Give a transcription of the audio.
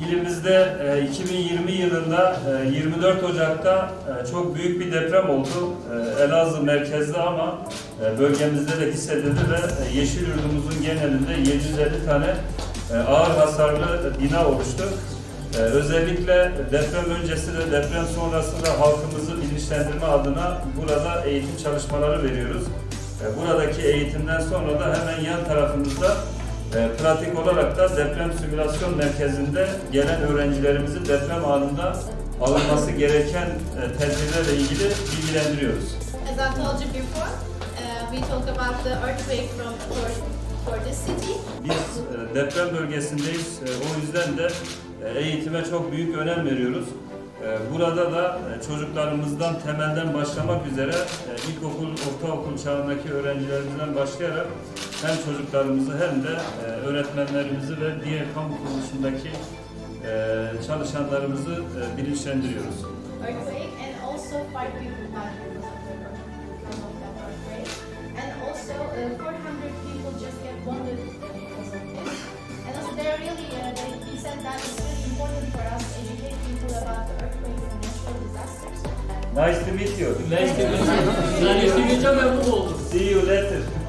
İlimizde e, 2020 yılında e, 24 Ocak'ta e, çok büyük bir deprem oldu. E, Elazığ merkezli ama e, bölgemizde de hissedildi ve e, Yeşil Yurdumuzun genelinde 750 tane e, ağır hasarlı bina oluştu. E, Özellikle deprem öncesi ve deprem sonrası da halkımızı bilinçlendirme adına burada eğitim çalışmaları veriyoruz. E, Buradaki eğitimden sonra da hemen yan tarafımızda e, pratik olarak da deprem simülasyon merkezinde gelen öğrencilerimizi deprem anında alınması gereken e, tedbirlerle ilgili bilgilendiriyoruz. As I told you before, uh, we talk about the earthquake from for, for this city. Biz e, deprem bölgesindeyiz. E, O yüzden de e, eğitime çok büyük önem veriyoruz. E, Burada da e, çocuklarımızdan temelden başlamak üzere e, ilkokul, ortaokul çağındaki öğrencilerimizden başlayarak hem çocuklarımızı hem de e, öğretmenlerimizi ve diğer kamu kuruluşundaki çalışanlarımızı bilinçlendiriyoruz. uh, 400 people just get wounded because of this. And also they really, uh, they, he said that it's really important for us to educate people about Nice to meet you. Nice to meet you. Nice to meet you. Memnun oldum. See you later.